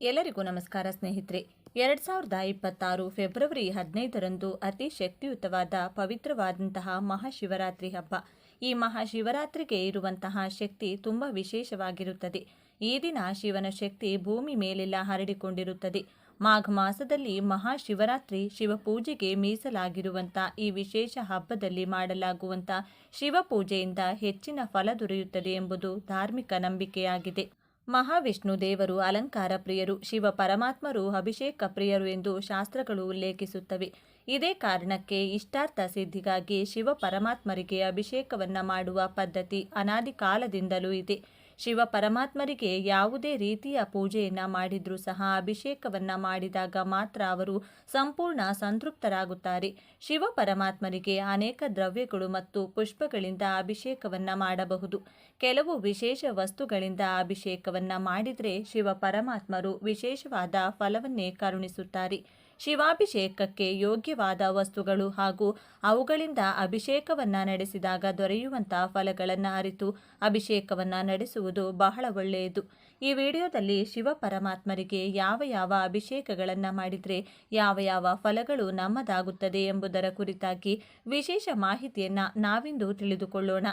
ಎಲ್ಲರಿಗೂ ನಮಸ್ಕಾರ ಸ್ನೇಹಿತರೆ. ಎರಡು ಸಾವಿರದ ಇಪ್ಪತ್ತಾರು ಫೆಬ್ರವರಿ ಹದಿನೈದರಂದು ಅತಿ ಶಕ್ತಿಯುತವಾದ ಪವಿತ್ರವಾದಂತಹ ಮಹಾಶಿವರಾತ್ರಿ ಹಬ್ಬ. ಈ ಮಹಾಶಿವರಾತ್ರಿಗೆ ಇರುವಂತಹ ಶಕ್ತಿ ತುಂಬ ವಿಶೇಷವಾಗಿರುತ್ತದೆ. ಈ ದಿನ ಶಿವನ ಶಕ್ತಿ ಭೂಮಿ ಮೇಲೆಲ್ಲ ಹರಡಿಕೊಂಡಿರುತ್ತದೆ. ಮಾಘ ಮಾಸದಲ್ಲಿ ಮಹಾಶಿವರಾತ್ರಿ ಶಿವಪೂಜೆಗೆ ಮೀಸಲಾಗಿರುವಂಥ ಈ ವಿಶೇಷ ಹಬ್ಬದಲ್ಲಿ ಮಾಡಲಾಗುವಂಥ ಶಿವಪೂಜೆಯಿಂದ ಹೆಚ್ಚಿನ ಫಲ ದೊರೆಯುತ್ತದೆ ಎಂಬುದು ಧಾರ್ಮಿಕ ನಂಬಿಕೆಯಾಗಿದೆ. ಮಹಾವಿಷ್ಣು ದೇವರು ಅಲಂಕಾರ ಪ್ರಿಯರು, ಶಿವ ಪರಮಾತ್ಮರು ಅಭಿಷೇಕ ಪ್ರಿಯರು ಎಂದು ಶಾಸ್ತ್ರಗಳು ಉಲ್ಲೇಖಿಸುತ್ತವೆ. ಇದೇ ಕಾರಣಕ್ಕೆ ಇಷ್ಟಾರ್ಥ ಸಿದ್ಧಿಗಾಗಿ ಶಿವ ಪರಮಾತ್ಮರಿಗೆ ಅಭಿಷೇಕವನ್ನ ಮಾಡುವ ಪದ್ಧತಿ ಅನಾದಿ ಕಾಲದಿಂದಲೂ ಇದೆ. ಶಿವ ಪರಮಾತ್ಮರಿಗೆ ಯಾವುದೇ ರೀತಿಯ ಪೂಜೆಯನ್ನ ಮಾಡಿದ್ರೂ ಸಹ ಅಭಿಷೇಕವನ್ನ ಮಾಡಿದಾಗ ಮಾತ್ರ ಅವರು ಸಂಪೂರ್ಣ ಸಂತೃಪ್ತರಾಗುತ್ತಾರೆ. ಶಿವ ಪರಮಾತ್ಮರಿಗೆ ಅನೇಕ ದ್ರವ್ಯಗಳು ಮತ್ತು ಪುಷ್ಪಗಳಿಂದ ಅಭಿಷೇಕವನ್ನ ಮಾಡಬಹುದು. ಕೆಲವು ವಿಶೇಷ ವಸ್ತುಗಳಿಂದ ಅಭಿಷೇಕವನ್ನ ಮಾಡಿದರೆ ಶಿವ ಪರಮಾತ್ಮರು ವಿಶೇಷವಾದ ಫಲವನ್ನೇ ಕರುಣಿಸುತ್ತಾರೆ. ಶಿವಾಭಿಷೇಕಕ್ಕೆ ಯೋಗ್ಯವಾದ ವಸ್ತುಗಳು ಹಾಗೂ ಅವುಗಳಿಂದ ಅಭಿಷೇಕವನ್ನ ನಡೆಸಿದಾಗ ದೊರೆಯುವಂತಹ ಫಲಗಳನ್ನು ಅರಿತು ಅಭಿಷೇಕವನ್ನ ನಡೆಸುವುದು ಬಹಳ ಒಳ್ಳೆಯದು. ಈ ವಿಡಿಯೋದಲ್ಲಿ ಶಿವ ಪರಮಾತ್ಮರಿಗೆ ಯಾವ ಯಾವ ಅಭಿಷೇಕಗಳನ್ನು ಮಾಡಿದರೆ ಯಾವ ಯಾವ ಫಲಗಳು ನಮ್ಮದಾಗುತ್ತದೆ ಎಂಬುದರ ಕುರಿತಾಗಿ ವಿಶೇಷ ಮಾಹಿತಿಯನ್ನು ನಾವಿಂದು ತಿಳಿದುಕೊಳ್ಳೋಣ.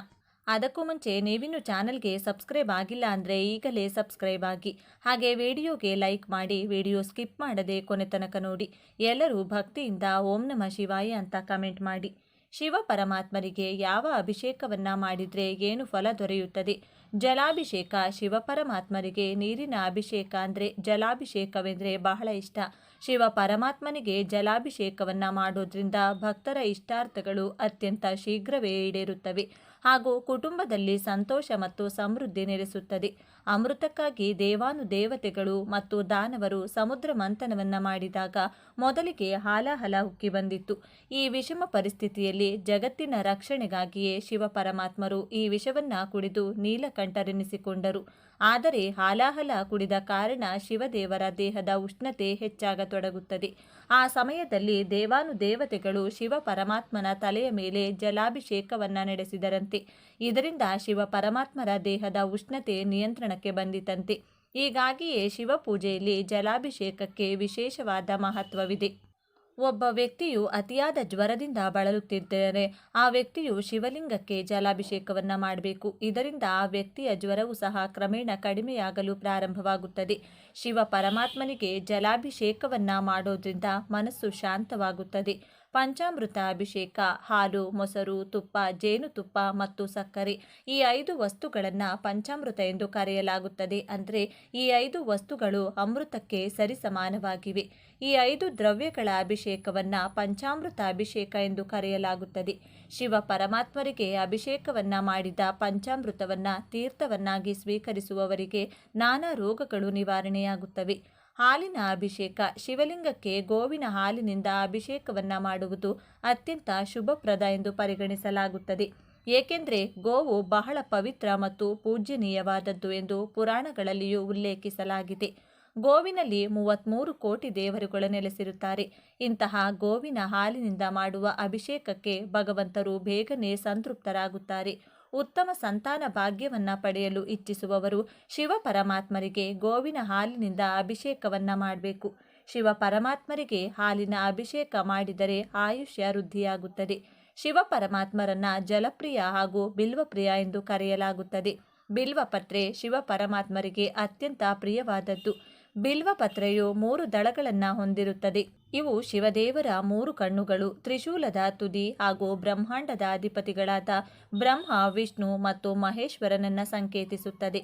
ಅದಕ್ಕೂ ಮುಂಚೆ ನೀವಿನ್ನು ಚಾನಲ್ಗೆ ಸಬ್ಸ್ಕ್ರೈಬ್ ಆಗಿಲ್ಲ ಅಂದರೆ ಈಗಲೇ ಸಬ್ಸ್ಕ್ರೈಬ್ ಆಗಿ. ಹಾಗೆ ವಿಡಿಯೋಗೆ ಲೈಕ್ ಮಾಡಿ, ವಿಡಿಯೋ ಸ್ಕಿಪ್ ಮಾಡದೆ ಕೊನೆ ತನಕ ನೋಡಿ. ಎಲ್ಲರೂ ಭಕ್ತಿಯಿಂದ ಓಂ ನಮ ಶಿವಾಯ ಅಂತ ಕಮೆಂಟ್ ಮಾಡಿ. ಶಿವ ಪರಮಾತ್ಮರಿಗೆ ಯಾವ ಅಭಿಷೇಕವನ್ನ ಮಾಡಿದರೆ ಏನು ಫಲ ದೊರೆಯುತ್ತದೆ? ಜಲಾಭಿಷೇಕ ಶಿವ ಪರಮಾತ್ಮರಿಗೆ ನೀರಿನ ಅಭಿಷೇಕ ಅಂದರೆ ಜಲಾಭಿಷೇಕವೆಂದರೆ ಬಹಳ ಇಷ್ಟ. ಶಿವ ಪರಮಾತ್ಮನಿಗೆ ಜಲಾಭಿಷೇಕವನ್ನು ಮಾಡೋದ್ರಿಂದ ಭಕ್ತರ ಇಷ್ಟಾರ್ಥಗಳು ಅತ್ಯಂತ ಶೀಘ್ರವೇ ಈಡೇರುತ್ತವೆ. ಹಾಗೂ ಕುಟುಂಬದಲ್ಲಿ ಸಂತೋಷ ಮತ್ತು ಸಮೃದ್ಧಿ ನೆಲೆಸುತ್ತದೆ. ಅಮೃತಕ್ಕಾಗಿ ದೇವಾನು ದೇವತೆಗಳು ಮತ್ತು ದಾನವರು ಸಮುದ್ರ ಮಂಥನವನ್ನು ಮಾಡಿದಾಗ ಮೊದಲಿಗೆ ಹಾಲಾಹಲ ಉಕ್ಕಿ ಬಂದಿತ್ತು. ಈ ವಿಷಮ ಪರಿಸ್ಥಿತಿಯಲ್ಲಿ ಜಗತ್ತಿನ ರಕ್ಷಣೆಗಾಗಿಯೇ ಶಿವ ಪರಮಾತ್ಮರು ಈ ವಿಷವನ್ನು ಕುಡಿದು ನೀಲಕಂಠರೆನಿಸಿಕೊಂಡರು. ಆದರೆ ಹಾಲಾಹಲ ಕುಡಿದ ಕಾರಣ ಶಿವದೇವರ ದೇಹದ ಉಷ್ಣತೆ ಹೆಚ್ಚಾಗತೊಡಗುತ್ತದೆ. ಆ ಸಮಯದಲ್ಲಿ ದೇವಾನು ದೇವತೆಗಳು ಶಿವ ಪರಮಾತ್ಮನ ತಲೆಯ ಮೇಲೆ ಜಲಾಭಿಷೇಕವನ್ನು ನಡೆಸಿದರಂತೆ. ಇದರಿಂದ ಶಿವ ಪರಮಾತ್ಮರ ದೇಹದ ಉಷ್ಣತೆ ನಿಯಂತ್ರಣಕ್ಕೆ ಬಂದಿತಂತೆ. ಹೀಗಾಗಿಯೇ ಶಿವಪೂಜೆಯಲ್ಲಿ ಜಲಾಭಿಷೇಕಕ್ಕೆ ವಿಶೇಷವಾದ ಮಹತ್ವವಿದೆ. ಒಬ್ಬ ವ್ಯಕ್ತಿಯು ಅತಿಯಾದ ಜ್ವರದಿಂದ ಬಳಲುತ್ತಿದ್ದರೆ ಆ ವ್ಯಕ್ತಿಯು ಶಿವಲಿಂಗಕ್ಕೆ ಜಲಾಭಿಷೇಕವನ್ನು ಮಾಡಬೇಕು. ಇದರಿಂದ ಆ ವ್ಯಕ್ತಿಯ ಜ್ವರವು ಸಹ ಕ್ರಮೇಣ ಕಡಿಮೆಯಾಗಲು ಪ್ರಾರಂಭವಾಗುತ್ತದೆ. ಶಿವ ಪರಮಾತ್ಮನಿಗೆ ಜಲಾಭಿಷೇಕವನ್ನು ಮಾಡೋದ್ರಿಂದ ಮನಸ್ಸು ಶಾಂತವಾಗುತ್ತದೆ. ಪಂಚಾಮೃತ ಅಭಿಷೇಕ, ಹಾಲು, ಮೊಸರು, ತುಪ್ಪ ಜೇನುತುಪ್ಪ ಮತ್ತು ಸಕ್ಕರೆ ಈ ಐದು ವಸ್ತುಗಳನ್ನು ಪಂಚಾಮೃತ ಎಂದು ಕರೆಯಲಾಗುತ್ತದೆ. ಅಂದರೆ ಈ ಐದು ವಸ್ತುಗಳು ಅಮೃತಕ್ಕೆ ಸರಿಸಮಾನವಾಗಿವೆ. ಈ ಐದು ದ್ರವ್ಯಗಳ ಅಭಿಷೇಕವನ್ನು ಪಂಚಾಮೃತ ಅಭಿಷೇಕ ಎಂದು ಕರೆಯಲಾಗುತ್ತದೆ. ಶಿವ ಪರಮಾತ್ಮರಿಗೆ ಅಭಿಷೇಕವನ್ನು ಮಾಡಿದ ಪಂಚಾಮೃತವನ್ನು ತೀರ್ಥವನ್ನಾಗಿ ಸ್ವೀಕರಿಸುವವರಿಗೆ ನಾನಾ ರೋಗಗಳು ನಿವಾರಣೆಯಾಗುತ್ತವೆ. ಹಾಲಿನ ಅಭಿಷೇಕ. ಶಿವಲಿಂಗಕ್ಕೆ ಗೋವಿನ ಹಾಲಿನಿಂದ ಅಭಿಷೇಕವನ್ನ ಮಾಡುವುದು ಅತ್ಯಂತ ಶುಭಪ್ರದ ಎಂದು ಪರಿಗಣಿಸಲಾಗುತ್ತದೆ. ಏಕೆಂದರೆ ಗೋವು ಬಹಳ ಪವಿತ್ರ ಮತ್ತು ಪೂಜ್ಯನೀಯವಾದದ್ದು ಎಂದು ಪುರಾಣಗಳಲ್ಲಿಯೂ ಉಲ್ಲೇಖಿಸಲಾಗಿದೆ. ಗೋವಿನಲ್ಲಿ ಮೂವತ್ತ್ಮೂರು ಕೋಟಿ ದೇವರುಗಳು ನೆಲೆಸಿರುತ್ತಾರೆ. ಇಂತಹ ಗೋವಿನ ಹಾಲಿನಿಂದ ಮಾಡುವ ಅಭಿಷೇಕಕ್ಕೆ ಭಗವಂತರು ಬೇಗನೆ ಸಂತೃಪ್ತರಾಗುತ್ತಾರೆ. ಉತ್ತಮ ಸಂತಾನ ಭಾಗ್ಯವನ್ನ ಪಡೆಯಲು ಇಚ್ಛಿಸುವವರು ಶಿವ ಪರಮಾತ್ಮರಿಗೆ ಗೋವಿನ ಹಾಲಿನಿಂದ ಅಭಿಷೇಕವನ್ನ ಮಾಡಬೇಕು. ಶಿವ ಪರಮಾತ್ಮರಿಗೆ ಹಾಲಿನ ಅಭಿಷೇಕ ಮಾಡಿದರೆ ಆಯುಷ್ಯ ವೃದ್ಧಿಯಾಗುತ್ತದೆ. ಶಿವ ಪರಮಾತ್ಮರನ್ನ ಜಲಪ್ರಿಯ ಹಾಗೂ ಬಿಲ್ವಪ್ರಿಯ ಎಂದು ಕರೆಯಲಾಗುತ್ತದೆ. ಬಿಲ್ವಪತ್ರೆ ಶಿವ ಪರಮಾತ್ಮರಿಗೆ ಅತ್ಯಂತ ಪ್ರಿಯವಾದದ್ದು. ಬಿಲ್ವಪತ್ರೆಯು ಮೂರು ದಳಗಳನ್ನು ಹೊಂದಿರುತ್ತದೆ. ಇವು ಶಿವದೇವರ ಮೂರು ಕಣ್ಣುಗಳು, ತ್ರಿಶೂಲದ ತುದಿ ಹಾಗೂ ಬ್ರಹ್ಮಾಂಡದ ಅಧಿಪತಿಗಳಾದ ಬ್ರಹ್ಮ, ವಿಷ್ಣು ಮತ್ತು ಮಹೇಶ್ವರನನ್ನ ಸಂಕೇತಿಸುತ್ತದೆ.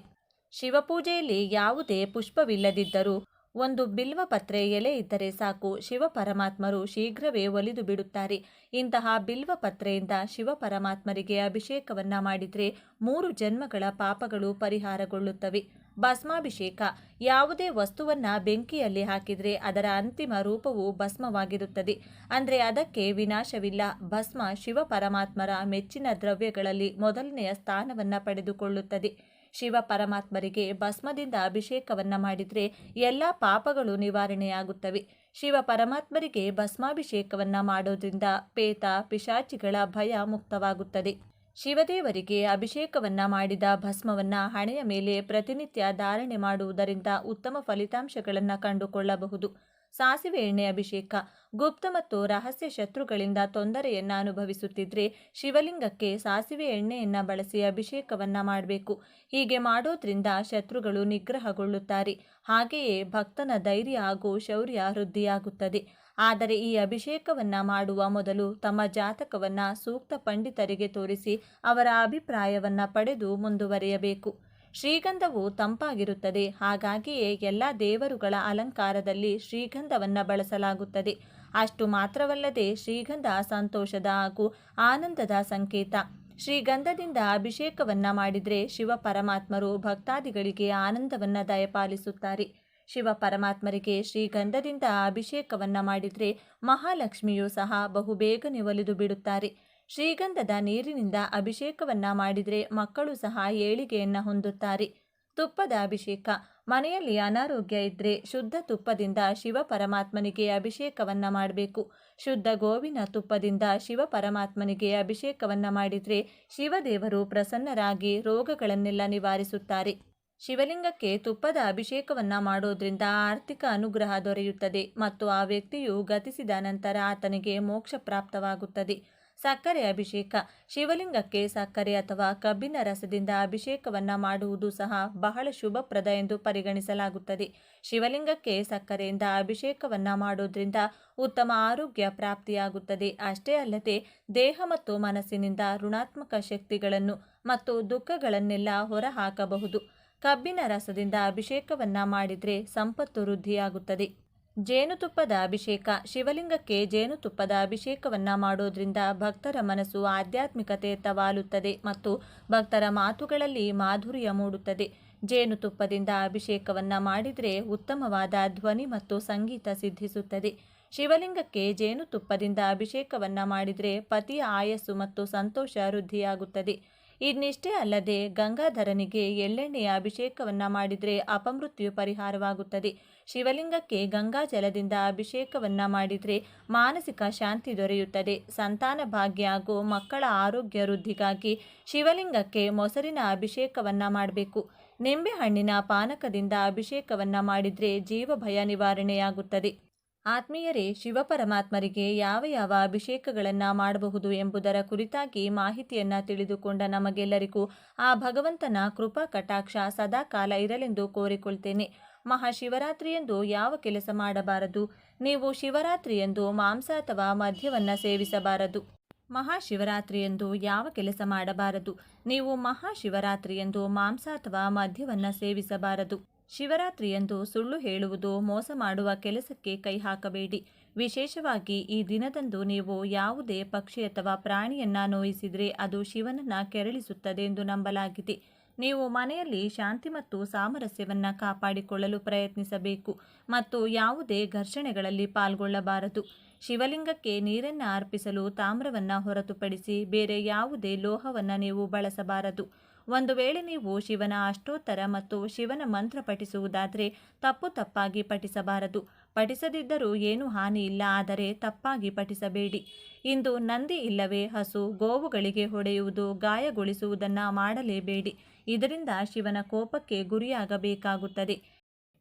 ಶಿವಪೂಜೆಯಲ್ಲಿ ಯಾವುದೇ ಪುಷ್ಪವಿಲ್ಲದಿದ್ದರೂ ಒಂದು ಬಿಲ್ವಪತ್ರೆ ಎಲೆ ಇದ್ದರೆ ಸಾಕು, ಶಿವ ಪರಮಾತ್ಮರು ಶೀಘ್ರವೇ ಒಲಿದು ಬಿಡುತ್ತಾರೆ. ಇಂತಹ ಬಿಲ್ವಪತ್ರೆಯಿಂದ ಶಿವ ಪರಮಾತ್ಮರಿಗೆ ಅಭಿಷೇಕವನ್ನ ಮಾಡಿದರೆ ಮೂರು ಜನ್ಮಗಳ ಪಾಪಗಳು ಪರಿಹಾರಗೊಳ್ಳುತ್ತವೆ. ಭಸ್ಮಾಭಿಷೇಕ. ಯಾವುದೇ ವಸ್ತುವನ್ನ ಬೆಂಕಿಯಲ್ಲಿ ಹಾಕಿದರೆ ಅದರ ಅಂತಿಮ ರೂಪವು ಭಸ್ಮವಾಗಿರುತ್ತದೆ. ಅಂದರೆ ಅದಕ್ಕೆ ವಿನಾಶವಿಲ್ಲ. ಭಸ್ಮ ಶಿವ ಪರಮಾತ್ಮರ ಮೆಚ್ಚಿನ ದ್ರವ್ಯಗಳಲ್ಲಿ ಮೊದಲನೆಯ ಸ್ಥಾನವನ್ನು ಪಡೆದುಕೊಳ್ಳುತ್ತದೆ. ಶಿವ ಪರಮಾತ್ಮರಿಗೆ ಭಸ್ಮದಿಂದ ಅಭಿಷೇಕವನ್ನು ಮಾಡಿದರೆ ಎಲ್ಲ ಪಾಪಗಳು ನಿವಾರಣೆಯಾಗುತ್ತವೆ. ಶಿವ ಪರಮಾತ್ಮರಿಗೆ ಭಸ್ಮಾಭಿಷೇಕವನ್ನು ಮಾಡೋದ್ರಿಂದ ಪೇತ, ಪಿಶಾಚಿಗಳ ಭಯ ಮುಕ್ತವಾಗುತ್ತದೆ. ಶಿವದೇವರಿಗೆ ಅಭಿಷೇಕವನ್ನ ಮಾಡಿದ ಭಸ್ಮವನ್ನ ಹಣೆಯ ಮೇಲೆ ಪ್ರತಿನಿತ್ಯ ಧಾರಣೆ ಮಾಡುವುದರಿಂದ ಉತ್ತಮ ಫಲಿತಾಂಶಗಳನ್ನು ಕಂಡುಕೊಳ್ಳಬಹುದು. ಸಾಸಿವೆ ಎಣ್ಣೆ ಅಭಿಷೇಕ, ಗುಪ್ತ ಮತ್ತು ರಹಸ್ಯ ಶತ್ರುಗಳಿಂದ ತೊಂದರೆಯನ್ನ ಅನುಭವಿಸುತ್ತಿದ್ರೆ ಶಿವಲಿಂಗಕ್ಕೆ ಸಾಸಿವೆ ಎಣ್ಣೆಯನ್ನ ಬಳಸಿ ಅಭಿಷೇಕವನ್ನ ಮಾಡಬೇಕು. ಹೀಗೆ ಮಾಡೋದ್ರಿಂದ ಶತ್ರುಗಳು ನಿಗ್ರಹಗೊಳ್ಳುತ್ತಾರೆ. ಹಾಗೆಯೇ ಭಕ್ತನ ಧೈರ್ಯ ಹಾಗೂ ಶೌರ್ಯ ವೃದ್ಧಿಯಾಗುತ್ತದೆ. ಆದರೆ ಈ ಅಭಿಷೇಕವನ್ನ ಮಾಡುವ ಮೊದಲು ತಮ್ಮ ಜಾತಕವನ್ನ ಸೂಕ್ತ ಪಂಡಿತರಿಗೆ ತೋರಿಸಿ ಅವರ ಅಭಿಪ್ರಾಯವನ್ನ ಪಡೆದು ಮುಂದುವರಿಯಬೇಕು. ಶ್ರೀಗಂಧವು ತಂಪಾಗಿರುತ್ತದೆ, ಹಾಗಾಗಿಯೇ ಎಲ್ಲ ದೇವರುಗಳ ಅಲಂಕಾರದಲ್ಲಿ ಶ್ರೀಗಂಧವನ್ನ ಬಳಸಲಾಗುತ್ತದೆ. ಅಷ್ಟು ಮಾತ್ರವಲ್ಲದೆ ಶ್ರೀಗಂಧ ಸಂತೋಷದ ಹಾಗೂ ಆನಂದದ ಸಂಕೇತ. ಶ್ರೀಗಂಧದಿಂದ ಅಭಿಷೇಕವನ್ನ ಮಾಡಿದರೆ ಶಿವ ಪರಮಾತ್ಮರು ಭಕ್ತಾದಿಗಳಿಗೆ ಆನಂದವನ್ನ ದಯಪಾಲಿಸುತ್ತಾರೆ. ಶಿವ ಪರಮಾತ್ಮರಿಗೆ ಶ್ರೀಗಂಧದಿಂದ ಅಭಿಷೇಕವನ್ನ ಮಾಡಿದರೆ ಮಹಾಲಕ್ಷ್ಮಿಯು ಸಹ ಬಹುಬೇಗನೆ ಒಲಿದು ಬಿಡುತ್ತಾರೆ. ಶ್ರೀಗಂಧದ ನೀರಿನಿಂದ ಅಭಿಷೇಕವನ್ನ ಮಾಡಿದರೆ ಮಕ್ಕಳು ಸಹ ಏಳಿಗೆಯನ್ನ ಹೊಂದುತ್ತಾರೆ. ತುಪ್ಪದ ಅಭಿಷೇಕ. ಮನೆಯಲ್ಲಿ ಅನಾರೋಗ್ಯ ಇದ್ದರೆ ಶುದ್ಧ ತುಪ್ಪದಿಂದ ಶಿವ ಪರಮಾತ್ಮನಿಗೆ ಅಭಿಷೇಕವನ್ನ ಮಾಡಬೇಕು. ಶುದ್ಧ ಗೋವಿನ ತುಪ್ಪದಿಂದ ಶಿವ ಪರಮಾತ್ಮನಿಗೆ ಅಭಿಷೇಕವನ್ನ ಮಾಡಿದರೆ ಶಿವದೇವರು ಪ್ರಸನ್ನರಾಗಿ ರೋಗಗಳನ್ನೆಲ್ಲ ನಿವಾರಿಸುತ್ತಾರೆ. ಶಿವಲಿಂಗಕ್ಕೆ ತುಪ್ಪದ ಅಭಿಷೇಕವನ್ನ ಮಾಡೋದ್ರಿಂದ ಆರ್ಥಿಕ ಅನುಗ್ರಹ ದೊರೆಯುತ್ತದೆ ಮತ್ತು ಆ ವ್ಯಕ್ತಿಯು ಗತಿಸಿದ ನಂತರ ಆತನಿಗೆ ಮೋಕ್ಷ ಪ್ರಾಪ್ತವಾಗುತ್ತದೆ. ಸಕ್ಕರೆ ಅಭಿಷೇಕ. ಶಿವಲಿಂಗಕ್ಕೆ ಸಕ್ಕರೆ ಅಥವಾ ಕಬ್ಬಿನ ರಸದಿಂದ ಅಭಿಷೇಕವನ್ನ ಮಾಡುವುದು ಸಹ ಬಹಳ ಶುಭಪ್ರದ ಎಂದು ಪರಿಗಣಿಸಲಾಗುತ್ತದೆ. ಶಿವಲಿಂಗಕ್ಕೆ ಸಕ್ಕರೆಯಿಂದ ಅಭಿಷೇಕವನ್ನ ಮಾಡೋದ್ರಿಂದ ಉತ್ತಮ ಆರೋಗ್ಯ ಪ್ರಾಪ್ತಿಯಾಗುತ್ತದೆ. ಅಷ್ಟೇ ಅಲ್ಲದೆ ದೇಹ ಮತ್ತು ಮನಸ್ಸಿನಿಂದ ಋಣಾತ್ಮಕ ಶಕ್ತಿಗಳನ್ನು ಮತ್ತು ದುಃಖಗಳನ್ನೆಲ್ಲ ಹೊರಹಾಕಬಹುದು. ಕಬ್ಬಿನ ರಸದಿಂದ ಅಭಿಷೇಕವನ್ನ ಮಾಡಿದರೆ ಸಂಪತ್ತು ವೃದ್ಧಿಯಾಗುತ್ತದೆ. ಜೇನುತುಪ್ಪದ ಅಭಿಷೇಕ ಶಿವಲಿಂಗಕ್ಕೆ ಜೇನುತುಪ್ಪದ ಅಭಿಷೇಕವನ್ನ ಮಾಡೋದ್ರಿಂದ ಭಕ್ತರ ಮನಸ್ಸು ಆಧ್ಯಾತ್ಮಿಕತೆ ತವಾಲುತ್ತದೆ ಮತ್ತು ಭಕ್ತರ ಮಾತುಗಳಲ್ಲಿ ಮಾಧುರ್ಯ ಮೂಡುತ್ತದೆ. ಜೇನುತುಪ್ಪದಿಂದ ಅಭಿಷೇಕವನ್ನ ಮಾಡಿದರೆ ಉತ್ತಮವಾದ ಧ್ವನಿ ಮತ್ತು ಸಂಗೀತ ಸಿದ್ಧಿಸುತ್ತದೆ. ಶಿವಲಿಂಗಕ್ಕೆ ಜೇನುತುಪ್ಪದಿಂದ ಅಭಿಷೇಕವನ್ನ ಮಾಡಿದರೆ ಪತಿಯ ಆಯಸ್ಸು ಮತ್ತು ಸಂತೋಷ ವೃದ್ಧಿಯಾಗುತ್ತದೆ. ಇನ್ನಿಷ್ಟೇ ಅಲ್ಲದೆ ಗಂಗಾಧರನಿಗೆ ಎಳ್ಳೆಣ್ಣೆಯ ಅಭಿಷೇಕವನ್ನ ಮಾಡಿದರೆ ಅಪಮೃತ್ಯು ಪರಿಹಾರವಾಗುತ್ತದೆ. ಶಿವಲಿಂಗಕ್ಕೆ ಗಂಗಾ ಜಲದಿಂದ ಅಭಿಷೇಕವನ್ನ ಮಾಡಿದರೆ ಮಾನಸಿಕ ಶಾಂತಿ ದೊರೆಯುತ್ತದೆ. ಸಂತಾನ ಭಾಗ್ಯ ಹಾಗೂ ಮಕ್ಕಳ ಆರೋಗ್ಯ ವೃದ್ಧಿಗಾಗಿ ಶಿವಲಿಂಗಕ್ಕೆ ಮೊಸರಿನ ಅಭಿಷೇಕವನ್ನ ಮಾಡಬೇಕು. ನಿಂಬೆಹಣ್ಣಿನ ಪಾನಕದಿಂದ ಅಭಿಷೇಕವನ್ನ ಮಾಡಿದರೆ ಜೀವ ಭಯ ನಿವಾರಣೆಯಾಗುತ್ತದೆ. ಆತ್ಮೀಯರೇ, ಶಿವಪರಮಾತ್ಮರಿಗೆ ಯಾವ ಯಾವ ಅಭಿಷೇಕಗಳನ್ನು ಮಾಡಬಹುದು ಎಂಬುದರ ಕುರಿತಾಗಿ ಮಾಹಿತಿಯನ್ನು ತಿಳಿದುಕೊಂಡ ನಮಗೆಲ್ಲರಿಗೂ ಆ ಭಗವಂತನ ಕೃಪಾ ಕಟಾಕ್ಷ ಸದಾ ಕಾಲ ಇರಲೆಂದು ಕೋರಿಕೊಳ್ತೇನೆ. ಮಹಾಶಿವರಾತ್ರಿಯಂದು ಯಾವ ಕೆಲಸ ಮಾಡಬಾರದು? ನೀವು ಶಿವರಾತ್ರಿಯಂದು ಮಾಂಸ ಅಥವಾ ಮದ್ಯವನ್ನು ಸೇವಿಸಬಾರದು. ಮಹಾಶಿವರಾತ್ರಿಯಂದು ಯಾವ ಕೆಲಸ ಮಾಡಬಾರದು? ನೀವು ಮಹಾಶಿವರಾತ್ರಿಯಂದು ಮಾಂಸ ಅಥವಾ ಮದ್ಯವನ್ನು ಸೇವಿಸಬಾರದು. ಶಿವರಾತ್ರಿಯಂದು ಸುಳ್ಳು ಹೇಳುವುದು ಮೋಸ ಮಾಡುವ ಕೆಲಸಕ್ಕೆ ಕೈ ಹಾಕಬೇಡಿ. ವಿಶೇಷವಾಗಿ ಈ ದಿನದಂದು ನೀವು ಯಾವುದೇ ಪಕ್ಷಿ ಅಥವಾ ಪ್ರಾಣಿಯನ್ನ ನೋಯಿಸಿದರೆ ಅದು ಶಿವನನ್ನ ಕೆರಳಿಸುತ್ತದೆ ಎಂದು ನಂಬಲಾಗಿದೆ. ನೀವು ಮನೆಯಲ್ಲಿ ಶಾಂತಿ ಮತ್ತು ಸಾಮರಸ್ಯವನ್ನು ಕಾಪಾಡಿಕೊಳ್ಳಲು ಪ್ರಯತ್ನಿಸಬೇಕು ಮತ್ತು ಯಾವುದೇ ಘರ್ಷಣೆಗಳಲ್ಲಿ ಪಾಲ್ಗೊಳ್ಳಬಾರದು. ಶಿವಲಿಂಗಕ್ಕೆ ನೀರನ್ನು ಅರ್ಪಿಸಲು ತಾಮ್ರವನ್ನ ಹೊರತುಪಡಿಸಿ ಬೇರೆ ಯಾವುದೇ ಲೋಹವನ್ನ ನೀವು ಬಳಸಬಾರದು. ಒಂದು ವೇಳೆ ನೀವು ಶಿವನ ಅಷ್ಟೋತ್ತರ ಮತ್ತು ಶಿವನ ಮಂತ್ರ ಪಠಿಸುವುದಾದರೆ ತಪ್ಪು ತಪ್ಪಾಗಿ ಪಠಿಸಬಾರದು. ಪಠಿಸದಿದ್ದರೂ ಏನೂ ಹಾನಿ ಇಲ್ಲ, ಆದರೆ ತಪ್ಪಾಗಿ ಪಠಿಸಬೇಡಿ. ಇಂದು ನಂದಿ ಇಲ್ಲವೇ ಹಸು ಗೋವುಗಳಿಗೆ ಹೊಡೆಯುವುದು ಗಾಯಗೊಳಿಸುವುದನ್ನು ಮಾಡಲೇಬೇಡಿ. ಇದರಿಂದ ಶಿವನ ಕೋಪಕ್ಕೆ ಗುರಿಯಾಗಬೇಕಾಗುತ್ತದೆ.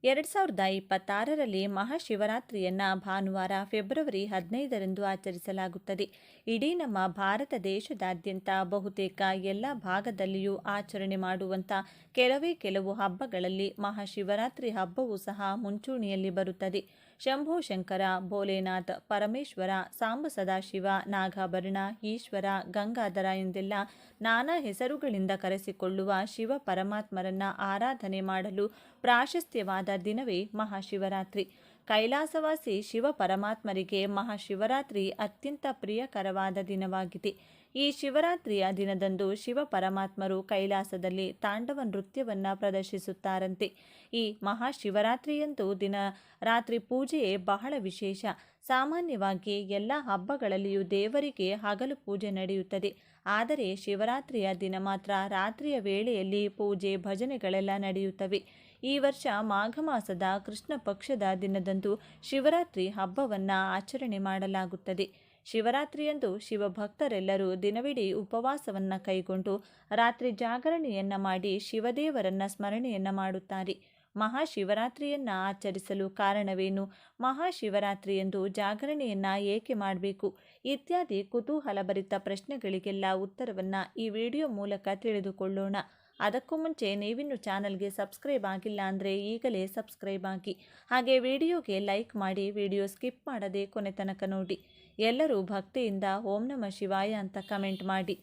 ಎರಡು ಸಾವಿರದ ಇಪ್ಪತ್ತಾರರಲ್ಲಿ ಮಹಾಶಿವರಾತ್ರಿಯನ್ನು ಭಾನುವಾರ ಫೆಬ್ರವರಿ ಹದಿನೈದರಂದು ಆಚರಿಸಲಾಗುತ್ತದೆ. ಇಡೀ ನಮ್ಮ ಭಾರತ ದೇಶದಾದ್ಯಂತ ಬಹುತೇಕ ಎಲ್ಲ ಭಾಗದಲ್ಲಿಯೂ ಆಚರಣೆ ಮಾಡುವಂಥ ಕೆಲವೇ ಕೆಲವು ಹಬ್ಬಗಳಲ್ಲಿ ಮಹಾಶಿವರಾತ್ರಿ ಹಬ್ಬವೂ ಸಹ ಮುಂಚೂಣಿಯಲ್ಲಿ ಬರುತ್ತದೆ. ಶಂಭೋ ಶಂಕರ, ಭೋಲೆನಾಥ್, ಪರಮೇಶ್ವರ, ಸಾಂಬ ಸದಾಶಿವ, ನಾಗಾಭರಣ, ಈಶ್ವರ, ಗಂಗಾಧರ ಎಂದೆಲ್ಲ ನಾನಾ ಹೆಸರುಗಳಿಂದ ಕರೆಸಿಕೊಳ್ಳುವ ಶಿವ ಪರಮಾತ್ಮರನ್ನ ಆರಾಧನೆ ಮಾಡಲು ಪ್ರಾಶಸ್ತ್ಯವಾದ ದಿನವೇ ಮಹಾಶಿವರಾತ್ರಿ. ಕೈಲಾಸವಾಸಿ ಶಿವ ಪರಮಾತ್ಮರಿಗೆ ಮಹಾಶಿವರಾತ್ರಿ ಅತ್ಯಂತ ಪ್ರಿಯಕರವಾದ ದಿನವಾಗಿದೆ. ಈ ಶಿವರಾತ್ರಿಯ ದಿನದಂದು ಶಿವ ಪರಮಾತ್ಮರು ಕೈಲಾಸದಲ್ಲಿ ತಾಂಡವ ನೃತ್ಯವನ್ನು ಪ್ರದರ್ಶಿಸುತ್ತಾರಂತೆ. ಈ ಮಹಾಶಿವರಾತ್ರಿಯಂತೂ ದಿನ ರಾತ್ರಿ ಪೂಜೆಯೇ ಬಹಳ ವಿಶೇಷ. ಸಾಮಾನ್ಯವಾಗಿ ಎಲ್ಲ ಹಬ್ಬಗಳಲ್ಲಿಯೂ ದೇವರಿಗೆ ಹಗಲು ಪೂಜೆ ನಡೆಯುತ್ತದೆ. ಆದರೆ ಶಿವರಾತ್ರಿಯ ದಿನ ಮಾತ್ರ ರಾತ್ರಿಯ ವೇಳೆಯಲ್ಲಿ ಪೂಜೆ ಭಜನೆಗಳೆಲ್ಲ ನಡೆಯುತ್ತವೆ. ಈ ವರ್ಷ ಮಾಘ ಮಾಸದ ಕೃಷ್ಣ ಪಕ್ಷದ ದಿನದಂದು ಶಿವರಾತ್ರಿ ಹಬ್ಬವನ್ನು ಆಚರಣೆ ಮಾಡಲಾಗುತ್ತದೆ. ಶಿವರಾತ್ರಿಯಂದು ಶಿವಭಕ್ತರೆಲ್ಲರೂ ದಿನವಿಡೀ ಉಪವಾಸವನ್ನು ಕೈಗೊಂಡು ರಾತ್ರಿ ಜಾಗರಣೆಯನ್ನ ಮಾಡಿ ಶಿವದೇವರನ್ನ ಸ್ಮರಣೆಯನ್ನ ಮಾಡುತ್ತಾರೆ. ಮಹಾಶಿವರಾತ್ರಿಯನ್ನ ಆಚರಿಸಲು ಕಾರಣವೇನು? ಮಹಾಶಿವರಾತ್ರಿಯಂದು ಜಾಗರಣೆಯನ್ನ ಏಕೆ ಮಾಡಬೇಕು? ಇತ್ಯಾದಿ ಕುತೂಹಲಭರಿತ ಪ್ರಶ್ನೆಗಳಿಗೆಲ್ಲ ಉತ್ತರವನ್ನ ಈ ವಿಡಿಯೋ ಮೂಲಕ ತಿಳಿದುಕೊಳ್ಳೋಣ. ಅದಕ್ಕೂ ಮುಂಚೆ ನೀವಿನ್ನು ಚಾನಲ್ಗೆ ಸಬ್ಸ್ಕ್ರೈಬ್ ಆಗಿಲ್ಲ ಅಂದರೆ ಈಗಲೇ ಸಬ್ಸ್ಕ್ರೈಬ್ ಆಗಿ. ಹಾಗೆ ವಿಡಿಯೋಗೆ ಲೈಕ್ ಮಾಡಿ ವಿಡಿಯೋ ಸ್ಕಿಪ್ ಮಾಡದೆ ಕೊನೆ ತನಕ ನೋಡಿ. ಎಲ್ಲರೂ ಭಕ್ತಿಯಿಂದ ಓಂ ನಮ ಶಿವಾಯ ಅಂತ ಕಮೆಂಟ್ ಮಾಡಿ.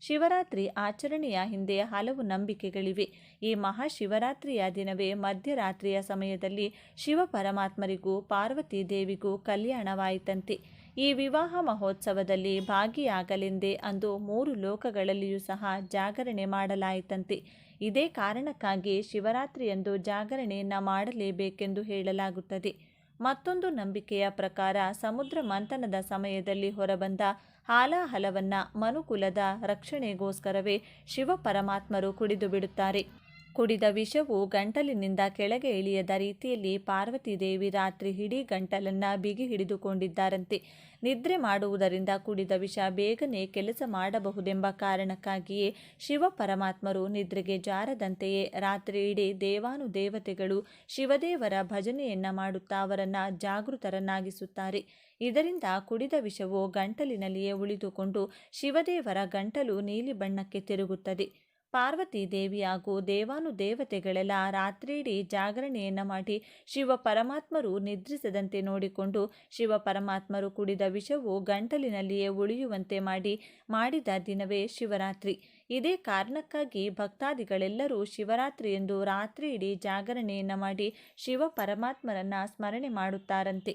ಶಿವರಾತ್ರಿ ಆಚರಣೆಯ ಹಿಂದೆ ಹಲವು ನಂಬಿಕೆಗಳಿವೆ. ಈ ಮಹಾಶಿವರಾತ್ರಿಯ ದಿನವೇ ಮಧ್ಯರಾತ್ರಿಯ ಸಮಯದಲ್ಲಿ ಶಿವ ಪರಮಾತ್ಮರಿಗೂ, ಪಾರ್ವತಿ ದೇವಿಗೂ ಕಲ್ಯಾಣವಾಯಿತಂತೆ. ಈ ವಿವಾಹ ಮಹೋತ್ಸವದಲ್ಲಿ ಭಾಗಿಯಾಗಲೆಂದೇ ಅಂದು ಮೂರು ಲೋಕಗಳಲ್ಲಿಯೂ ಸಹ ಜಾಗರಣೆ ಮಾಡಲಾಯಿತಂತೆ. ಇದೇ ಕಾರಣಕ್ಕಾಗಿ ಶಿವರಾತ್ರಿಯಂದು ಜಾಗರಣೆಯನ್ನು ಮಾಡಲೇಬೇಕೆಂದು ಹೇಳಲಾಗುತ್ತದೆ. ಮತ್ತೊಂದು ನಂಬಿಕೆಯ ಪ್ರಕಾರ ಸಮುದ್ರ ಮಂಥನದ ಸಮಯದಲ್ಲಿ ಹೊರಬಂದ ಹಾಲಾಹಲವನ್ನ ಮನುಕುಲದ ರಕ್ಷಣೆಗೋಸ್ಕರವೇ ಶಿವ ಪರಮಾತ್ಮರು ಕುಡಿದು ಬಿಡುತ್ತಾರೆ. ಕುಡಿದ ವಿಷವು ಗಂಟಲಿನಿಂದ ಕೆಳಗೆ ಇಳಿಯದ ರೀತಿಯಲ್ಲಿ ಪಾರ್ವತಿ ದೇವಿ ರಾತ್ರಿ ಇಡೀ ಗಂಟಲನ್ನ ಬಿಗಿ ಹಿಡಿದುಕೊಂಡಿದ್ದಾರಂತೆ. ನಿದ್ರೆ ಮಾಡುವುದರಿಂದ ಕುಡಿದ ವಿಷ ಬೇಗನೆ ಕೆಲಸ ಮಾಡಬಹುದೆಂಬ ಕಾರಣಕ್ಕಾಗಿಯೇ ಶಿವ ಪರಮಾತ್ಮರು ನಿದ್ರೆಗೆ ಜಾರದಂತೆಯೇ ರಾತ್ರಿ ಇಡೀ ದೇವಾನುದೇವತೆಗಳು ಶಿವದೇವರ ಭಜನೆಯನ್ನ ಮಾಡುತ್ತಾ ಅವರನ್ನ ಜಾಗೃತರನ್ನಾಗಿಸುತ್ತಾರೆ. ಇದರಿಂದ ಕುಡಿದ ವಿಷವು ಗಂಟಲಿನಲ್ಲಿಯೇ ಉಳಿದುಕೊಂಡು ಶಿವದೇವರ ಗಂಟಲು ನೀಲಿ ಬಣ್ಣಕ್ಕೆ ತಿರುಗುತ್ತದೆ. ಪಾರ್ವತಿ ದೇವಿ ಹಾಗೂ ದೇವಾನುದೇವತೆಗಳೆಲ್ಲ ರಾತ್ರಿಯಿಡೀ ಜಾಗರಣೆಯನ್ನು ಮಾಡಿ ಶಿವ ಪರಮಾತ್ಮರು ನಿದ್ರಿಸದಂತೆ ನೋಡಿಕೊಂಡು ಶಿವ ಪರಮಾತ್ಮರು ಕುಡಿದ ವಿಷವು ಗಂಟಲಿನಲ್ಲಿಯೇ ಉಳಿಯುವಂತೆ ಮಾಡಿ ಮಾಡಿದ ದಿನವೇ ಶಿವರಾತ್ರಿ. ಇದೇ ಕಾರಣಕ್ಕಾಗಿ ಭಕ್ತಾದಿಗಳೆಲ್ಲರೂ ಶಿವರಾತ್ರಿ ಎಂದು ರಾತ್ರಿಯಿಡೀ ಜಾಗರಣೆಯನ್ನು ಮಾಡಿ ಶಿವ ಪರಮಾತ್ಮರನ್ನು ಸ್ಮರಣೆ ಮಾಡುತ್ತಾರಂತೆ.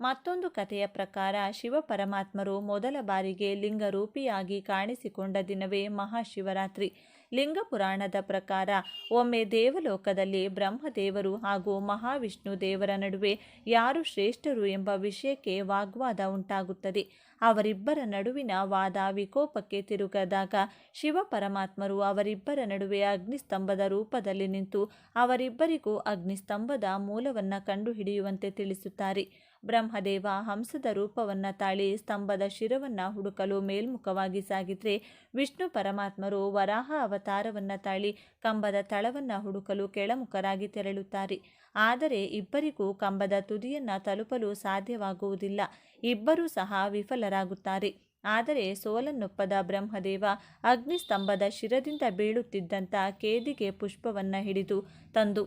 ಮತ್ತೊಂದು ಕಥೆಯ ಪ್ರಕಾರ ಶಿವ ಪರಮಾತ್ಮರು ಮೊದಲ ಬಾರಿಗೆ ಲಿಂಗರೂಪಿಯಾಗಿ ಕಾಣಿಸಿಕೊಂಡ ದಿನವೇ ಮಹಾಶಿವರಾತ್ರಿ. ಲಿಂಗ ಪುರಾಣದ ಪ್ರಕಾರ ಒಮ್ಮೆ ದೇವಲೋಕದಲ್ಲಿ ಬ್ರಹ್ಮದೇವರು ಹಾಗೂ ಮಹಾವಿಷ್ಣು ದೇವರ ನಡುವೆ ಯಾರು ಶ್ರೇಷ್ಠರು ಎಂಬ ವಿಷಯಕ್ಕೆ ವಾಗ್ವಾದ ಉಂಟಾಗುತ್ತದೆ. ಅವರಿಬ್ಬರ ನಡುವಿನ ವಾದ ವಿಕೋಪಕ್ಕೆ ತಿರುಗದಾಗ ಶಿವ ಪರಮಾತ್ಮರು ಅವರಿಬ್ಬರ ನಡುವೆ ಅಗ್ನಿಸ್ತಂಭದ ರೂಪದಲ್ಲಿ ನಿಂತು ಅವರಿಬ್ಬರಿಗೂ ಅಗ್ನಿಸ್ತಂಭದ ಮೂಲವನ್ನು ಕಂಡುಹಿಡಿಯುವಂತೆ ತಿಳಿಸುತ್ತಾರೆ. ಬ್ರಹ್ಮದೇವ ಹಂಸದ ರೂಪವನ್ನು ತಾಳಿ ಸ್ತಂಭದ ಶಿರವನ್ನು ಹುಡುಕಲು ಮೇಲ್ಮುಖವಾಗಿ ಸಾಗಿದ್ರೆ ವಿಷ್ಣು ಪರಮಾತ್ಮರು ವರಾಹ ಅವತಾರವನ್ನು ತಾಳಿ ಕಂಬದ ತಳವನ್ನು ಹುಡುಕಲು ಕೆಳಮುಖರಾಗಿ ತೆರಳುತ್ತಾರೆ. ಆದರೆ ಇಬ್ಬರಿಗೂ ಕಂಬದ ತುದಿಯನ್ನು ತಲುಪಲು ಸಾಧ್ಯವಾಗುವುದಿಲ್ಲ. ಇಬ್ಬರೂ ಸಹ ವಿಫಲರಾಗುತ್ತಾರೆ. ಆದರೆ ಸೋಲನ್ನೊಪ್ಪದ ಬ್ರಹ್ಮದೇವ ಅಗ್ನಿಸ್ತಂಭದ ಶಿರದಿಂದ ಬೀಳುತ್ತಿದ್ದಂಥ ಕೇದಿಗೆ ಪುಷ್ಪವನ್ನು ಹಿಡಿದು ತಂದು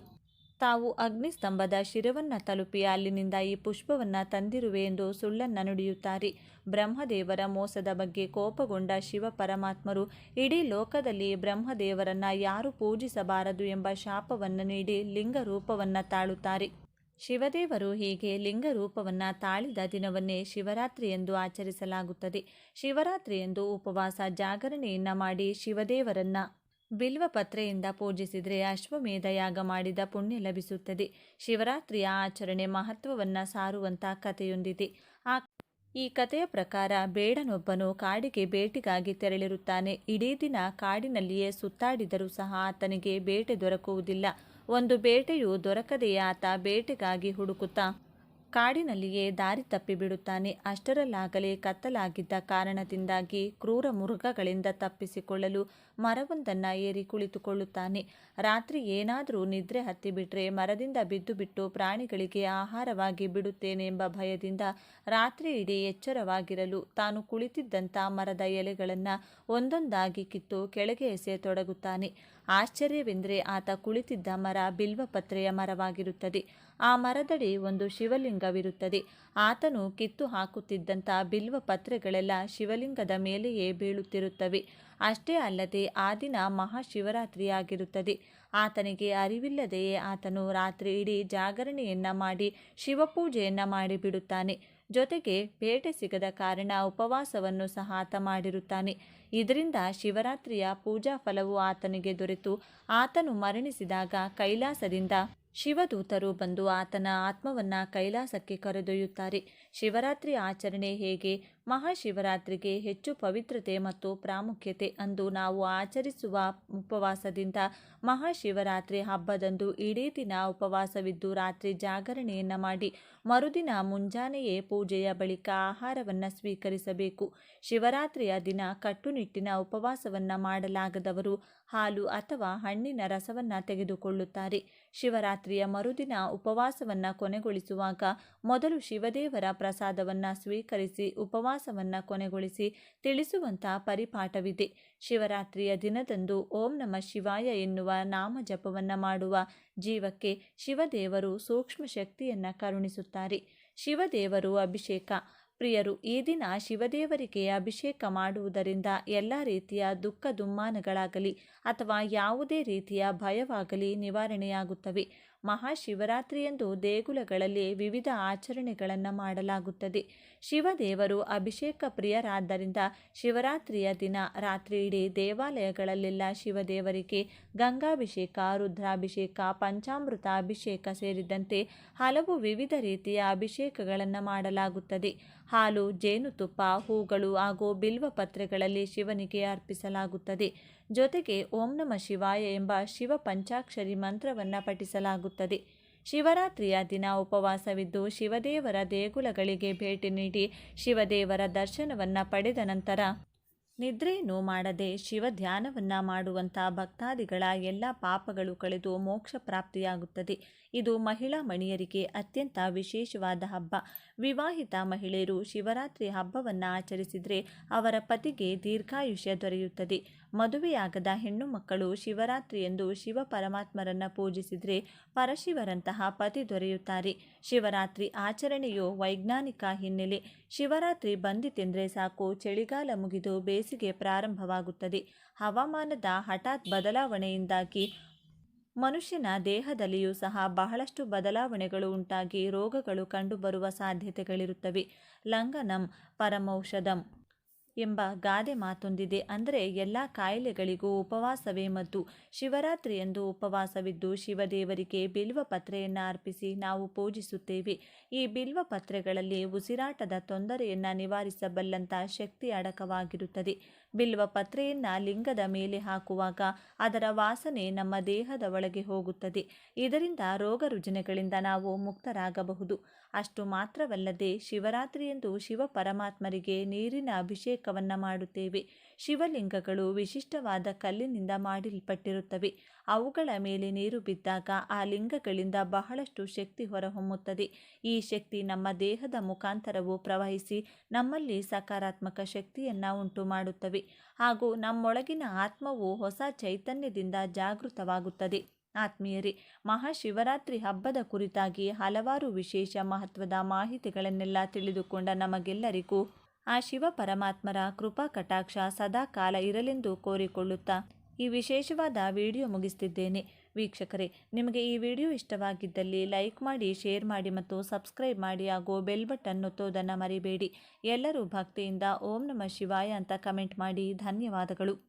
ತಾವು ಅಗ್ನಿಸ್ತಂಭದ ಶಿರವನ್ನು ತಲುಪಿ ಅಲ್ಲಿನಿಂದ ಈ ಪುಷ್ಪವನ್ನು ತಂದಿರುವೆ ಎಂದು ಸುಳ್ಳನ್ನು ನುಡಿಯುತ್ತಾರೆ. ಬ್ರಹ್ಮದೇವರ ಮೋಸದ ಬಗ್ಗೆ ಕೋಪಗೊಂಡ ಶಿವ ಪರಮಾತ್ಮರು ಇಡೀ ಲೋಕದಲ್ಲಿ ಬ್ರಹ್ಮದೇವರನ್ನ ಯಾರು ಪೂಜಿಸಬಾರದು ಎಂಬ ಶಾಪವನ್ನು ನೀಡಿ ಲಿಂಗ ರೂಪವನ್ನು ತಾಳುತ್ತಾರೆ. ಶಿವದೇವರು ಹೀಗೆ ಲಿಂಗ ರೂಪವನ್ನು ತಾಳಿದ ದಿನವನ್ನೇ ಶಿವರಾತ್ರಿ ಎಂದು ಆಚರಿಸಲಾಗುತ್ತದೆ. ಶಿವರಾತ್ರಿಯಂದು ಉಪವಾಸ ಜಾಗರಣೆಯನ್ನ ಮಾಡಿ ಶಿವದೇವರನ್ನ ಬಿಲ್ವಪತ್ರೆಯಿಂದ ಪೂಜಿಸಿದರೆ ಅಶ್ವಮೇಧ ಯಾಗ ಮಾಡಿದ ಪುಣ್ಯ ಲಭಿಸುತ್ತದೆ. ಶಿವರಾತ್ರಿಯ ಆಚರಣೆ ಮಹತ್ವವನ್ನು ಸಾರುವಂಥ ಕಥೆಯೊಂದಿದೆ. ಆ ಈ ಕಥೆಯ ಪ್ರಕಾರ ಬೇಡನೊಬ್ಬನು ಕಾಡಿಗೆ ಬೇಟೆಗಾಗಿ ತೆರಳಿರುತ್ತಾನೆ. ಇಡೀ ದಿನ ಕಾಡಿನಲ್ಲಿಯೇ ಸುತ್ತಾಡಿದರೂ ಸಹ ಆತನಿಗೆ ಬೇಟೆ ದೊರಕುವುದಿಲ್ಲ. ಒಂದು ಬೇಟೆಯು ದೊರಕದೆಯೇ ಆತ ಬೇಟೆಗಾಗಿ ಹುಡುಕುತ್ತಾ ಕಾಡಿನಲ್ಲಿಯೇ ದಾರಿ ತಪ್ಪಿ ಬಿಡುತ್ತಾನೆ. ಅಷ್ಟರಲ್ಲಾಗಲೇ ಕತ್ತಲಾಗಿದ್ದ ಕಾರಣದಿಂದಾಗಿ ಕ್ರೂರ ಮೃಗಗಳಿಂದ ತಪ್ಪಿಸಿಕೊಳ್ಳಲು ಮರವೊಂದನ್ನು ಏರಿ ಕುಳಿತುಕೊಳ್ಳುತ್ತಾನೆ. ರಾತ್ರಿ ಏನಾದರೂ ನಿದ್ರೆ ಹತ್ತಿಬಿಟ್ರೆ ಮರದಿಂದ ಬಿದ್ದು ಬಿಟ್ಟು ಪ್ರಾಣಿಗಳಿಗೆ ಆಹಾರವಾಗಿ ಬಿಡುತ್ತೇನೆ ಎಂಬ ಭಯದಿಂದ ರಾತ್ರಿ ಇಡೀ ಎಚ್ಚರವಾಗಿರಲು ತಾನು ಕುಳಿತಿದ್ದಂಥ ಮರದ ಎಲೆಗಳನ್ನು ಒಂದೊಂದಾಗಿ ಕಿತ್ತು ಕೆಳಗೆ ಎಸೆಯತೊಡಗುತ್ತಾನೆ ಆಶ್ಚರ್ಯವೆಂದರೆ ಆತ ಕುಳಿತಿದ್ದ ಮರ ಬಿಲ್ವಪತ್ರೆಯ ಮರವಾಗಿರುತ್ತದೆ. ಆ ಮರದಡಿ ಒಂದು ಶಿವಲಿಂಗವಿರುತ್ತದೆ. ಆತನು ಕಿತ್ತು ಹಾಕುತ್ತಿದ್ದಂಥ ಬಿಲ್ವ ಪತ್ರೆಗಳೆಲ್ಲ ಶಿವಲಿಂಗದ ಮೇಲೆಯೇ ಬೀಳುತ್ತಿರುತ್ತವೆ. ಅಷ್ಟೇ ಅಲ್ಲದೆ ಆ ದಿನ ಮಹಾಶಿವರಾತ್ರಿಯಾಗಿರುತ್ತದೆ. ಆತನಿಗೆ ಅರಿವಿಲ್ಲದೆಯೇ ಆತನು ರಾತ್ರಿ ಇಡೀ ಜಾಗರಣೆಯನ್ನ ಮಾಡಿ ಶಿವಪೂಜೆಯನ್ನ ಮಾಡಿಬಿಡುತ್ತಾನೆ. ಜೊತೆಗೆ ಬೇಟೆ ಸಿಗದ ಕಾರಣ ಉಪವಾಸವನ್ನು ಸಹ ಆತ ಮಾಡಿರುತ್ತಾನೆ. ಇದರಿಂದ ಶಿವರಾತ್ರಿಯ ಪೂಜಾ ಫಲವು ಆತನಿಗೆ ದೊರೆತು. ಆತನು ಮರಣಿಸಿದಾಗ ಕೈಲಾಸದಿಂದ ಶಿವದೂತರು ಬಂದು ಆತನ ಆತ್ಮವನ್ನ ಕೈಲಾಸಕ್ಕೆ ಕರೆದೊಯ್ಯುತ್ತಾರೆ. ಶಿವರಾತ್ರಿ ಆಚರಣೆ ಹೇಗೆ? ಮಹಾಶಿವರಾತ್ರಿಗೆ ಹೆಚ್ಚು ಪವಿತ್ರತೆ ಮತ್ತು ಪ್ರಾಮುಖ್ಯತೆ ಅಂದು ನಾವು ಆಚರಿಸುವ ಉಪವಾಸದಿಂದ ಮಹಾಶಿವರಾತ್ರಿ ಹಬ್ಬದಂದು ಇಡೀ ದಿನ ಉಪವಾಸವಿದ್ದು ರಾತ್ರಿ ಜಾಗರಣೆಯನ್ನು ಮಾಡಿ ಮರುದಿನ ಮುಂಜಾನೆಯೇ ಪೂಜೆಯ ಬಳಿಕ ಆಹಾರವನ್ನು ಸ್ವೀಕರಿಸಬೇಕು. ಶಿವರಾತ್ರಿಯ ದಿನ ಕಟ್ಟುನಿಟ್ಟಿನ ಉಪವಾಸವನ್ನು ಮಾಡಲಾಗದವರು ಹಾಲು ಅಥವಾ ಹಣ್ಣಿನ ರಸವನ್ನು ತೆಗೆದುಕೊಳ್ಳುತ್ತಾರೆ. ಶಿವರಾತ್ರಿಯ ಮರುದಿನ ಉಪವಾಸವನ್ನು ಕೊನೆಗೊಳಿಸುವಾಗ ಮೊದಲು ಶಿವದೇವರ ಪ್ರಸಾದವನ್ನು ಸ್ವೀಕರಿಸಿ ಉಪವಾಸವನ್ನು ಕೊನೆಗೊಳಿಸಿ ತಿಳಿಸುವಂಥ ಪರಿಪಾಠವಿದೆ. ಶಿವರಾತ್ರಿಯ ದಿನದಂದು ಓಂ ನಮ ಶಿವಾಯ ಎನ್ನುವ ನಾಮ ಜಪವನ್ನು ಮಾಡುವ ಜೀವಕ್ಕೆ ಶಿವದೇವರು ಸೂಕ್ಷ್ಮ ಶಕ್ತಿಯನ್ನು ಕರುಣಿಸುತ್ತಾರೆ. ಶಿವದೇವರು ಅಭಿಷೇಕ. ಪ್ರಿಯರು, ಈ ದಿನ ಶಿವದೇವರಿಗೆ ಅಭಿಷೇಕ ಮಾಡುವುದರಿಂದ ಎಲ್ಲ ರೀತಿಯ ದುಃಖ ದುಮ್ಮಾನಗಳಾಗಲಿ ಅಥವಾ ಯಾವುದೇ ರೀತಿಯ ಭಯವಾಗಲಿ ನಿವಾರಣೆಯಾಗುತ್ತವೆ. ಮಹಾಶಿವರಾತ್ರಿಯಂದು ದೇಗುಲಗಳಲ್ಲಿ ವಿವಿಧ ಆಚರಣೆಗಳನ್ನು ಮಾಡಲಾಗುತ್ತದೆ. ಶಿವದೇವರು ಅಭಿಷೇಕ ಪ್ರಿಯರಾದ್ದರಿಂದ ಶಿವರಾತ್ರಿಯ ದಿನ ರಾತ್ರಿ ಇಡೀ ದೇವಾಲಯಗಳಲ್ಲೆಲ್ಲ ಶಿವದೇವರಿಗೆ ಗಂಗಾಭಿಷೇಕ, ರುದ್ರಾಭಿಷೇಕ ಪಂಚಾಮೃತ ಅಭಿಷೇಕ ಸೇರಿದಂತೆ ಹಲವು ವಿವಿಧ ರೀತಿಯ ಅಭಿಷೇಕಗಳನ್ನು ಮಾಡಲಾಗುತ್ತದೆ. ಹಾಲು ಜೇನುತುಪ್ಪ ಹೂಗಳು ಹಾಗೂ ಬಿಲ್ವ ಪತ್ರೆಗಳಲ್ಲಿ ಶಿವನಿಗೆ ಅರ್ಪಿಸಲಾಗುತ್ತದೆ. ಜೊತೆಗೆ ಓಂ ನಮ ಶಿವಾಯ ಎಂಬ ಶಿವ ಪಂಚಾಕ್ಷರಿ ಮಂತ್ರವನ್ನು ಪಠಿಸಲಾಗುತ್ತದೆ. ಶಿವರಾತ್ರಿಯ ದಿನ ಉಪವಾಸವಿದ್ದು ಶಿವದೇವರ ದೇಗುಲಗಳಿಗೆ ಭೇಟಿ ನೀಡಿ ಶಿವದೇವರ ದರ್ಶನವನ್ನು ಪಡೆದ ನಂತರ ನಿದ್ರೆಯನ್ನು ಮಾಡದೆ ಶಿವ ಧ್ಯಾನವನ್ನು ಮಾಡುವಂಥ ಭಕ್ತಾದಿಗಳ ಎಲ್ಲ ಪಾಪಗಳು ಕಳೆದು ಮೋಕ್ಷ ಪ್ರಾಪ್ತಿಯಾಗುತ್ತದೆ. ಇದು ಮಹಿಳಾ ಮಣಿಯರಿಗೆ ಅತ್ಯಂತ ವಿಶೇಷವಾದ ಹಬ್ಬ. ವಿವಾಹಿತ ಮಹಿಳೆಯರು ಶಿವರಾತ್ರಿ ಹಬ್ಬವನ್ನು ಆಚರಿಸಿದರೆ ಅವರ ಪತಿಗೆ ದೀರ್ಘಾಯುಷ್ಯ ದೊರೆಯುತ್ತದೆ. ಮದುವೆಯಾಗದ ಹೆಣ್ಣು ಮಕ್ಕಳು ಶಿವರಾತ್ರಿಯಂದು ಶಿವ ಪರಮಾತ್ಮರನ್ನು ಪೂಜಿಸಿದರೆ ಪರಶಿವರಂತಹ ಪತಿ ದೊರೆಯುತ್ತಾರೆ. ಶಿವರಾತ್ರಿ ಆಚರಣೆಯು ವೈಜ್ಞಾನಿಕ ಹಿನ್ನೆಲೆ. ಶಿವರಾತ್ರಿ ಬಂದಿತೆಂದರೆ ಸಾಕು, ಚಳಿಗಾಲ ಮುಗಿದು ಬೇಸಿಗೆ ಪ್ರಾರಂಭವಾಗುತ್ತದೆ. ಹವಾಮಾನದ ಹಠಾತ್ ಬದಲಾವಣೆಯಿಂದಾಗಿ ಮನುಷ್ಯನ ದೇಹದಲ್ಲಿಯೂ ಸಹ ಬಹಳಷ್ಟು ಬದಲಾವಣೆಗಳು ಉಂಟಾಗಿ ರೋಗಗಳು ಕಂಡುಬರುವ ಸಾಧ್ಯತೆಗಳಿರುತ್ತವೆ. ಲಂಗನಂ ಪರಮೌಷಧಂ ಎಂಬ ಗಾದೆ ಮಾತೊಂದಿದೆ. ಅಂದರೆ ಎಲ್ಲ ಕಾಯಿಲೆಗಳಿಗೂ ಉಪವಾಸವೇ ಮದ್ದು ಶಿವರಾತ್ರಿಯಂದು ಉಪವಾಸವಿದ್ದು ಶಿವದೇವರಿಗೆ ಬಿಲ್ವ ಪತ್ರೆಯನ್ನು ಅರ್ಪಿಸಿ ನಾವು ಪೂಜಿಸುತ್ತೇವೆ. ಈ ಬಿಲ್ವ ಪತ್ರೆಗಳಲ್ಲಿ ಉಸಿರಾಟದ ತೊಂದರೆಯನ್ನು ನಿವಾರಿಸಬಲ್ಲಂಥ ಶಕ್ತಿ ಅಡಕವಾಗಿರುತ್ತದೆ. ಬಿಲ್ವ ಪತ್ರೆಯನ್ನು ಲಿಂಗದ ಮೇಲೆ ಹಾಕುವಾಗ ಅದರ ವಾಸನೆ ನಮ್ಮ ದೇಹದ ಒಳಗೆ ಹೋಗುತ್ತದೆ. ಇದರಿಂದ ರೋಗ ರುಜಿನಗಳಿಂದ ನಾವು ಮುಕ್ತರಾಗಬಹುದು. ಅಷ್ಟು ಮಾತ್ರವಲ್ಲದೆ ಶಿವರಾತ್ರಿಯಂದು ಶಿವ ಪರಮಾತ್ಮರಿಗೆ ನೀರಿನ ಅಭಿಷೇಕವನ್ನು ಮಾಡುತ್ತೇವೆ. ಶಿವಲಿಂಗಗಳು ವಿಶಿಷ್ಟವಾದ ಕಲ್ಲಿನಿಂದ ಮಾಡಲ್ಪಟ್ಟಿರುತ್ತವೆ. ಅವುಗಳ ಮೇಲೆ ನೀರು ಬಿದ್ದಾಗ ಆ ಲಿಂಗಗಳಿಂದ ಬಹಳಷ್ಟು ಶಕ್ತಿ ಹೊರಹೊಮ್ಮುತ್ತದೆ. ಈ ಶಕ್ತಿ ನಮ್ಮ ದೇಹದ ಮುಖಾಂತರವೂ ಪ್ರವಹಿಸಿ ನಮ್ಮಲ್ಲಿ ಸಕಾರಾತ್ಮಕ ಶಕ್ತಿಯನ್ನು ಉಂಟು ಮಾಡುತ್ತವೆ ಹಾಗೂ ನಮ್ಮೊಳಗಿನ ಆತ್ಮವು ಹೊಸ ಚೈತನ್ಯದಿಂದ ಜಾಗೃತವಾಗುತ್ತದೆ. ಆತ್ಮೀಯರೇ, ಮಹಾಶಿವರಾತ್ರಿ ಹಬ್ಬದ ಕುರಿತಾಗಿ ಹಲವಾರು ವಿಶೇಷ ಮಹತ್ವದ ಮಾಹಿತಿಗಳನ್ನೆಲ್ಲ ತಿಳಿದುಕೊಂಡ ನಮಗೆಲ್ಲರಿಗೂ ಆ ಶಿವ ಪರಮಾತ್ಮರ ಕೃಪಾ ಕಟಾಕ್ಷ ಸದಾ ಕಾಲ ಇರಲೆಂದು ಕೋರಿಕೊಳ್ಳುತ್ತಾ ಈ ವಿಶೇಷವಾದ ವಿಡಿಯೋ ಮುಗಿಸ್ತಿದ್ದೇನೆ. ವೀಕ್ಷಕರೇ, ನಿಮಗೆ ಈ ವಿಡಿಯೋ ಇಷ್ಟವಾಗಿದ್ದಲ್ಲಿ ಲೈಕ್ ಮಾಡಿ, ಶೇರ್ ಮಾಡಿ ಮತ್ತು ಸಬ್ಸ್ಕ್ರೈಬ್ ಮಾಡಿ ಹಾಗೂ ಬೆಲ್ ಬಟನ್ ಒತ್ತೋದನ್ನು ಮರಿಬೇಡಿ. ಎಲ್ಲರೂ ಭಕ್ತಿಯಿಂದ ಓಂ ನಮ ಶಿವಾಯ ಅಂತ ಕಮೆಂಟ್ ಮಾಡಿ. ಧನ್ಯವಾದಗಳು.